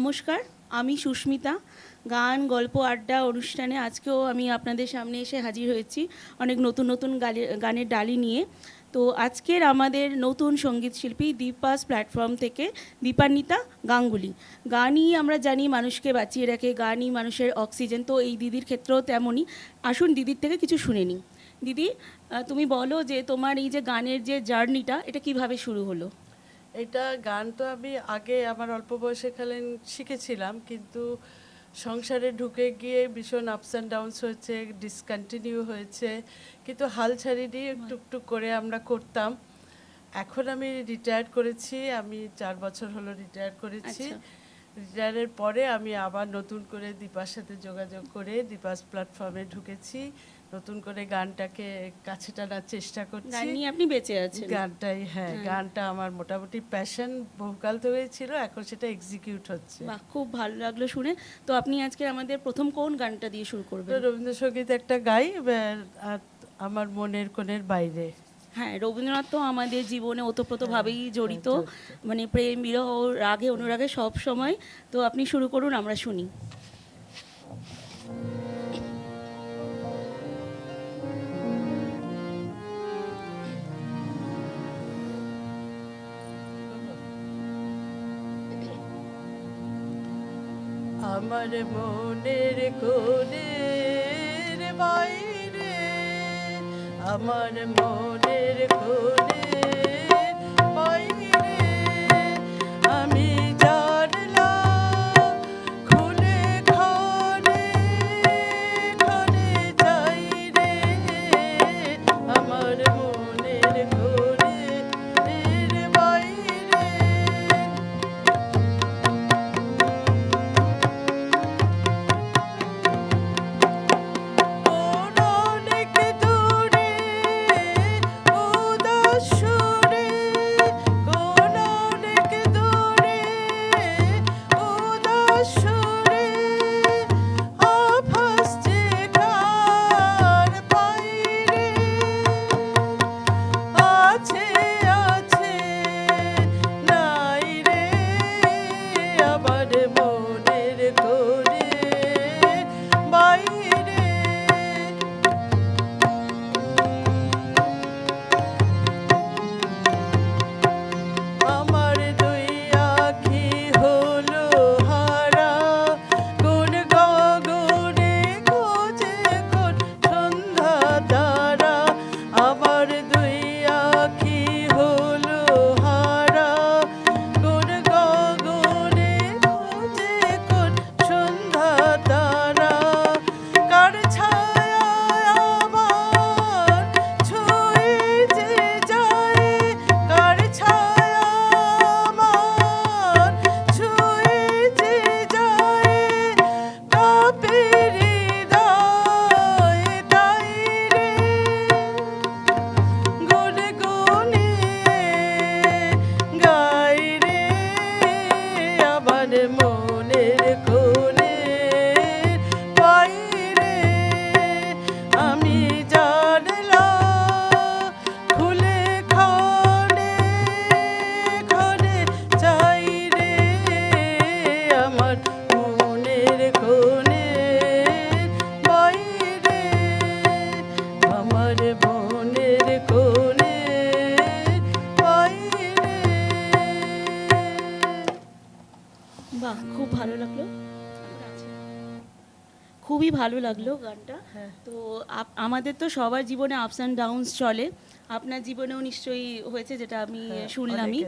নমস্কার, আমি সুস্মিতা। গান, গল্প, আড্ডা, অনুষ্ঠানে আজকেও আমি আপনাদের সামনে এসে হাজির হয়েছি অনেক নতুন নতুন গানের ডালি নিয়ে। তো আজকের আমাদের নতুন সংগীত শিল্পী দীপাস প্ল্যাটফর্ম থেকে দীপান্বিতা গাঙ্গুলি। গানই আমরা জানি মানুষকে বাঁচিয়ে রাখে, গানই মানুষের অক্সিজেন তো এই দিদির ক্ষেত্রেও তেমনই। আসুন দিদির থেকে কিছু শুনে নিই। দিদি তুমি বলো যে তোমার এই যে গানের যে জার্নিটা এটা কীভাবে শুরু হলো? এটা গান তো আমি আগে আমার অল্প বয়সে খালেন শিখেছিলাম কিন্তু সংসারে ঢুকে গিয়ে ভীষণ আপস অ্যান্ড ডাউনস হয়েছে ডিসকন্টিনিউ হয়েছে কিন্তু হাল ছাড়িনি টুকটুক করে আমরা করতাম। এখন আমি রিটায়ার করেছি আমি চার বছর হলো রিটায়ার করেছি। রিটায়ারের পরে আমি আবার নতুন করে দীপার সাথে যোগাযোগ করে দীপাস প্ল্যাটফর্মে ঢুকেছি। নতুন করে গানটাকে কাছে টানার চেষ্টা করছি। আপনি বেঁচে আছেন। গানটাই হ্যাঁ গানটা আমার মোটামুটি প্যাশন বহুকাল ধরেই ছিল এখন সেটা এক্সিকিউট হচ্ছে। বাহ খুব ভালো লাগল শুনে। তো আপনি আজকে আমাদের প্রথম কোন গানটা দিয়ে শুরু করবেন? রবীন্দ্রসঙ্গীত একটা গাই আর আমার মনের কোণের বাইরে। হ্যাঁ রবীন্দ্রনাথ তো আমাদের জীবনে ওতপ্রোতভাবেই হ্যাঁ, জড়িত। মানে প্রেম বিরহ রাগে অনুরাগে সব সময়। তো আপনি শুরু করুন আমরা শুনি। আমার মনের কোণের বাইরে আমার মনের কোণের বাইরে ভালো লাগল গানটা। হ্যাঁ। তো আমাদের তো সবার জীবনে আপস অ্যান্ড ডাউনস চলে। আপনার জীবনেও নিশ্চয়ই হয়েছে যেটা আমি হ্যাঁ, শুনলামই।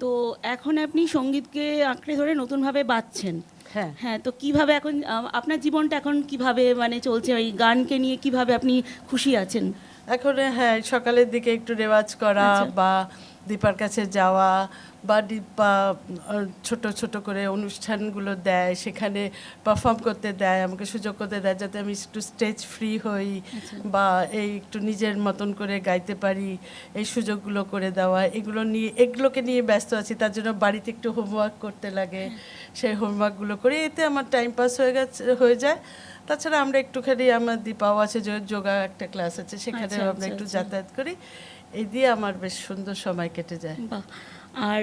তো এখন আপনি সঙ্গীতকে আঁকড়ে ধরে নতুনভাবে বাঁচছেন হ্যাঁ। হ্যাঁ তো কীভাবে এখন আপনার জীবনটা এখন কীভাবে মানে চলছে? ওই গানকে নিয়ে কীভাবে আপনি খুশি আছেন? এখন হ্যাঁ সকালের দিকে একটু রেওয়াজ করা আচ্ছা। বা দীপার কাছে যাওয়া বা দীপা ছোট ছোট করে অনুষ্ঠানগুলো দেয় সেখানে পারফর্ম করতে দেয় আমাকে সুযোগ করতে দেয় যাতে আমি একটু স্টেজ ফ্রি হই আচ্ছা। বা এই একটু নিজের মতন করে গাইতে পারি এই সুযোগগুলো করে দেওয়া এগুলো নিয়ে এগুলোকে নিয়ে ব্যস্ত আছি তার জন্য বাড়িতে একটু হোমওয়ার্ক করতে লাগে সেই হোমওয়ার্কগুলো করে এতে আমার টাইম পাস হয়ে গেছে হয়ে যায় তাছাড়া আমরা একটুখানি আমার দীপাও আছে যে যোগা একটা ক্লাস আছে সেখানে আচ্ছা, আমরা আচ্ছা, একটু। যাতায়াত করি এই দিয়ে আমার বেশ সুন্দর সময় কেটে যায়। বাহ। আর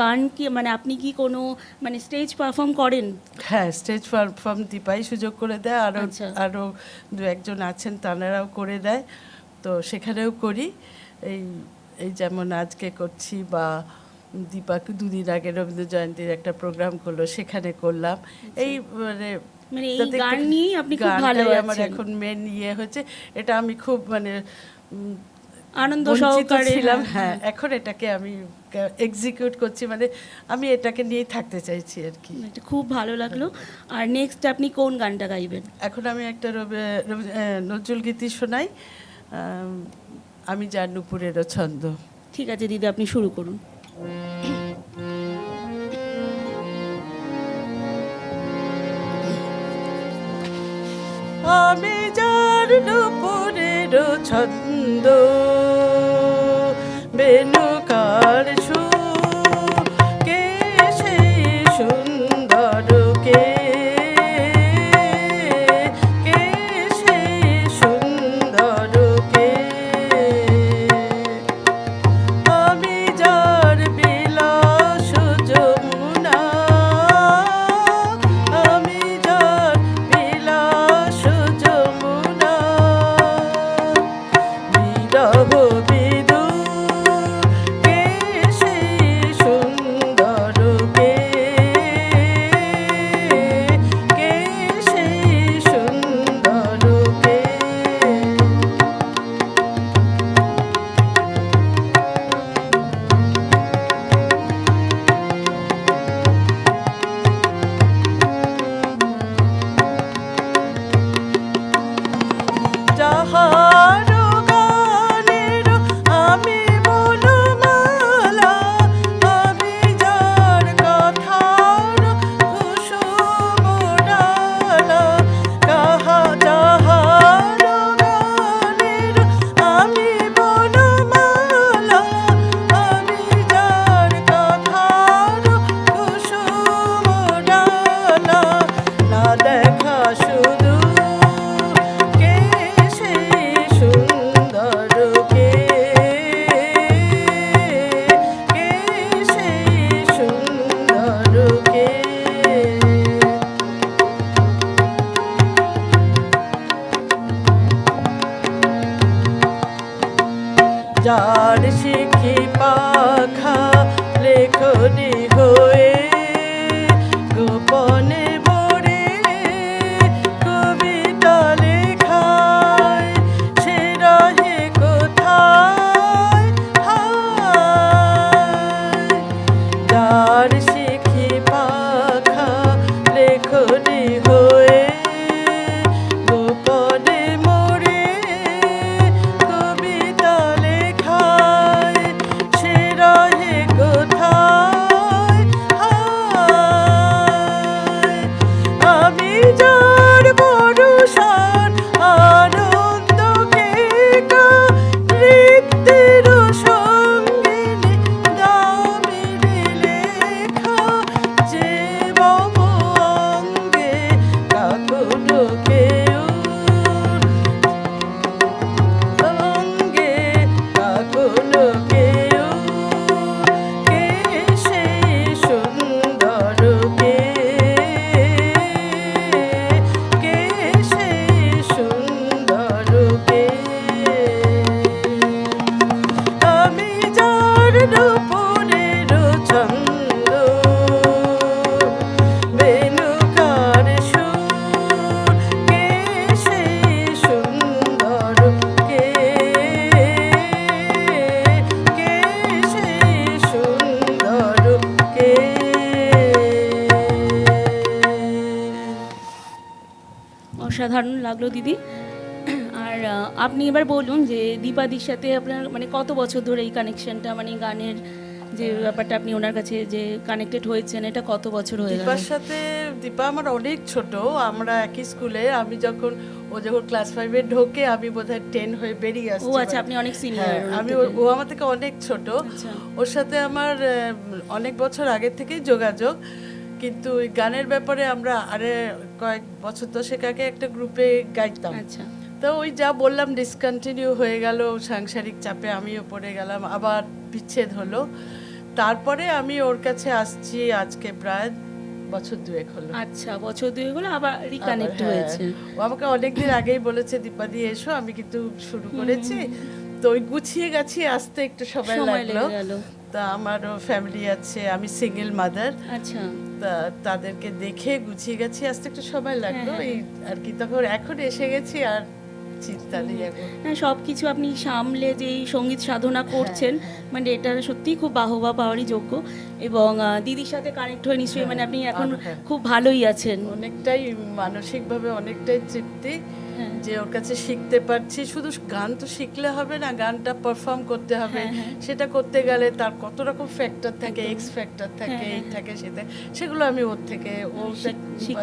গান কি মানে আপনি কি কোনো মানে স্টেজ পারফর্ম করেন? হ্যাঁ স্টেজ পারফর্ম দীপাই সুযোগ করে দেয় আরও আচ্ছা। আরও দু একজন আছেন তানারাও করে দেয়। তো সেখানেও করি। এই এই যেমন আজকে করছি বা দীপাকে দুদিন আগে রবীন্দ্র জয়ন্তীর একটা প্রোগ্রাম করল সেখানে করলাম। এই মানে মানে এই গান নিয়েই আপনি খুব ভালো আমার এখন মেন ইয়ে হচ্ছে। এটা আমি খুব মানে আনন্দ সহকারে। ছিলাম হ্যাঁ, হ্যাঁ। এখন এটাকে আমি এক্সিকিউট করছি মানে আমি এটাকে নিয়েই থাকতে চাইছি আর কি। এটা খুব ভালো লাগল। আর নেক্সট আপনি কোন গানটা গাইবেন? এখন আমি একটা নজরুল গীতি শোনাই। আমি যার নুপুরেরও ছন্দ। ঠিক আছে দিদি আপনি শুরু করুন। আমি যার নুপুরের ছন্দ বেনুকার অসাধারণ লাগল দিদি। আর আপনি এবার বলুন যে দীপাদির সাথে আপনার মানে কত বছর ধরে এই কানেকশনটা মানে গানের যে ব্যাপারটা আপনি ওনার কাছে যে কানেক্টেড হয়েছেন এটা কত বছর হয়ে গেল? দীপার সাথে দীপা আমার অনেক ছোট আমরা একই স্কুলে আমি যখন ও যখন ক্লাস ফাইভে ঢোকে আমি বোধহয় টেন হয়ে বেরিয়ে ও আসছি। আচ্ছা আপনি অনেক সিনিয়র হ্যাঁ, আমি ও- ও আমার থেকে অনেক ছোট। আচ্ছা। ওর সাথে আমার অনেক বছর আগে থেকেই যোগাযোগ। কিন্তু ওই গানের ব্যাপারে আমরা আরে কয়েক বছর দশেক আগে একটা গ্রুপে গাইতাম আচ্ছা। তো ওই যা বললাম ডিসকন্টিনিউ হয়ে গেল সাংসারিক চাপে আমিও পড়ে গেলাম আবার বিচ্ছেদ হলো। তারপরে আমি ওর কাছে আসছি আজকে প্রায় বছর দুয়েক হলো। আচ্ছা বছর দুই হলো আবার রিকানেক্ট হ্যাঁ, হয়েছে। ও আমাকে অনেকদিন আগেই বলেছে দীপাদি এসো আমি কিন্তু শুরু করেছি। তো ওই গুছিয়ে গাছিয়ে আসতে একটু সময় লাগল। লেগে গেল। তা আমারও ফ্যামিলি আছে আমি সিঙ্গেল মাদার আচ্ছা। তা তাদেরকে দেখে গুছিয়ে গেছি আসতে একটু সময় লাগল। হ্যাঁ, এই আর কি তখন এখন এসে গেছি আর চিন্তা নেই এখন। না সব কিছু আপনি সামলে যে এই সংগীত সাধনা করছেন মানে এটা সত্যিই খুব বাহবা পাওয়ারই যোগ্য। এবং দিদির সাথে কানেক্ট হয়ে নিশ্চয়ই মানে আপনি এখন হ্যাঁ। খুব ভালোই আছেন। অনেকটাই মানসিকভাবে অনেকটাই তৃপ্তি। হ্যাঁ। যে ওর কাছে শিখতে পারছি শুধু গান তো শিখলে হবে না গানটা পারফর্ম করতে হবে। হ্যাঁ, হ্যাঁ। সেটা করতে গেলে তার কত রকম ফ্যাক্টর থাকে এক্স ফ্যাক্টর থাকে হ্যাঁ, এই হ্যাঁ, থাকে সেটা। সেগুলো আমি ওর থেকে ও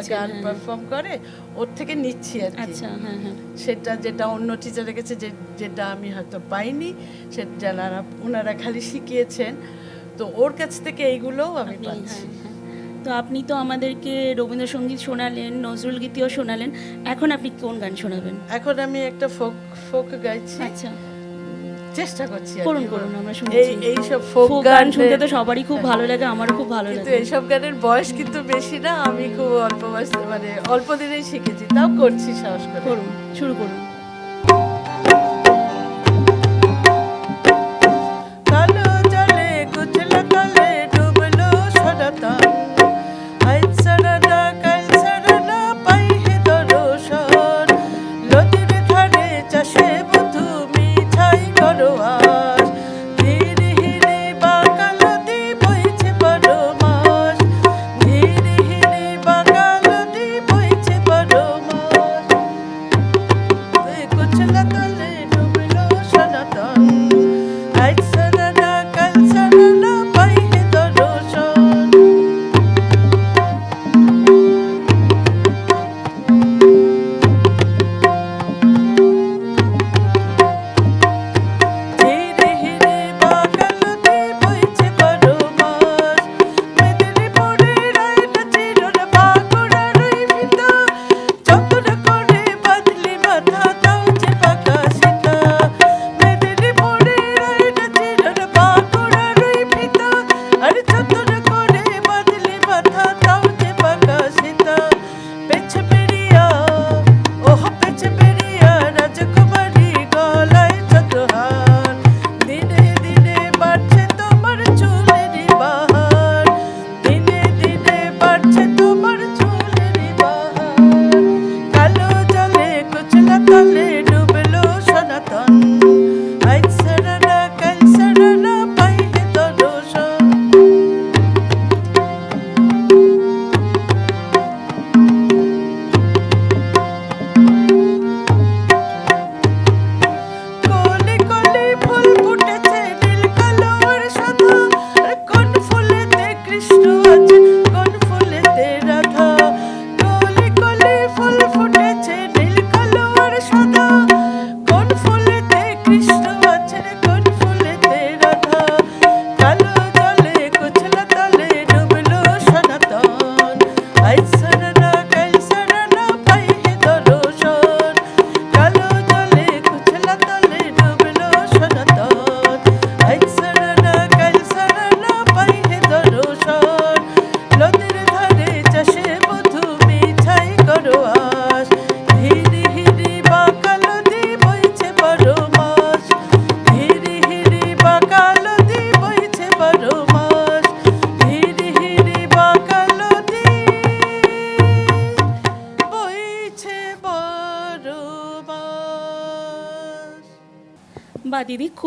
গান হ্যাঁ। পারফর্ম করে ওর থেকে নিচ্ছি আর কি। আচ্ছা হ্যাঁ হ্যাঁ। সেটা যেটা অন্য টিচার রেখেছে যে যেটা আমি হয়তো পাইনি সে যারা ওনারা খালি শিখিয়েছেন। তো ওর কাছ থেকে এইগুলোও আমি পাচ্ছি। হ্যাঁ, হ্যাঁ। তো আপনি তো আমাদেরকে রবীন্দ্রসঙ্গীত শোনালেন নজরুল গীতিও শোনালেন। এখন আপনি কোন গান শোনাবেন? এখন আমি একটা ফোক ফোক গাইছি। আচ্ছা। চেষ্টা করছি করুন করুন আমরা এই শুনছি। এই সব ফোক গান শুনতে তো সবারই খুব ভালো লাগে আমারও খুব ভালো কিন্তু লাগে। এইসব গানের বয়স কিন্তু বেশি না আমি খুব অল্প বয়স মানে অল্প দিনেই শিখেছি তাও করছি সাহস করে। করুন শুরু করুন।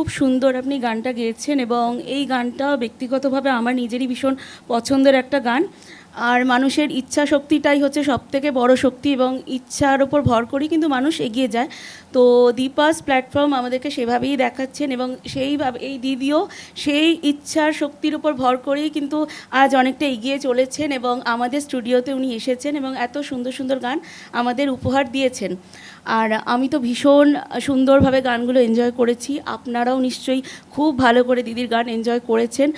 খুব সুন্দর আপনি গানটা গেয়েছেন এবং এই গানটা ব্যক্তিগতভাবে আমার নিজেরই ভীষণ পছন্দের একটা গান। আর মানুষের ইচ্ছা শক্তিটাই হচ্ছে সব থেকে বড় শক্তি এবং ইচ্ছার ওপর ভর করেই কিন্তু মানুষ এগিয়ে যায়। তো দীপাস প্ল্যাটফর্ম আমাদেরকে সেভাবেই দেখাচ্ছেন এবং সেইভাবে এই দিদিও সেই ইচ্ছার শক্তির উপর ভর করেই কিন্তু আজ অনেকটা এগিয়ে চলেছেন এবং আমাদের স্টুডিওতে উনি এসেছেন এবং এত সুন্দর সুন্দর গান আমাদের উপহার দিয়েছেন। আর আমি তো ভীষণ সুন্দরভাবে গানগুলো এনজয় করেছি। আপনারাও নিশ্চয়ই খুব ভালো করে দিদির গান এনজয় করেছেন।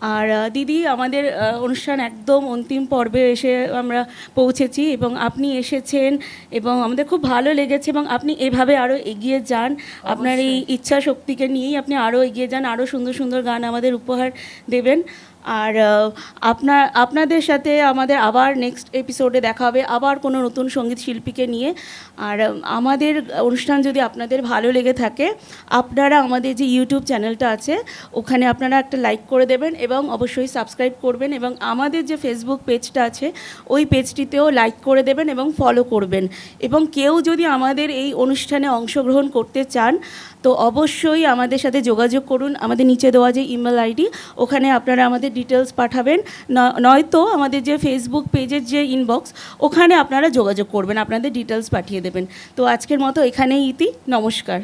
আর দিদি আমাদের অনুষ্ঠান একদম অন্তিম পর্বে এসে আমরা পৌঁছেছি এবং আপনি এসেছেন এবং আমাদের খুব ভালো লেগেছে এবং আপনি এভাবে আরও এগিয়ে যান। আপনার এই ইচ্ছা শক্তিকে নিয়েই আপনি আরও এগিয়ে যান আরও সুন্দর সুন্দর গান আমাদের উপহার দেবেন। আর আপনার, আপনাদের সাথে আমাদের আবার নেক্সট এপিসোডে দেখা হবে, আবার কোনো নতুন সংগীত শিল্পীকে নিয়ে। আর, আমাদের অনুষ্ঠান যদি আপনাদের ভালো লেগে থাকে, আপনারা আমাদের যে ইউটিউব চ্যানেলটা আছে, ওখানে আপনারা একটা লাইক করে দেবেন এবং অবশ্যই সাবস্ক্রাইব করবেন এবং আমাদের যে ফেসবুক পেজটা আছে, ওই পেজটিতেও লাইক করে দেবেন এবং ফলো করবেন। এবং কেউ যদি আমাদের এই অনুষ্ঠানে অংশগ্রহণ করতে চান, তো অবশ্যই আমাদের সাথে যোগাযোগ করুন। আমাদের নিচে দেওয়া যে ইমেল আইডি ওখানে আপনারা আমাদের ডিটেলস পাঠাবেন। নয়তো আমাদের যে ফেসবুক পেজের যে ইনবক্স ওখানে আপনারা যোগাযোগ করবেন, আপনাদের ডিটেলস পাঠিয়ে দেবেন। তো আজকের মতো এখানেই ইতি, নমস্কার।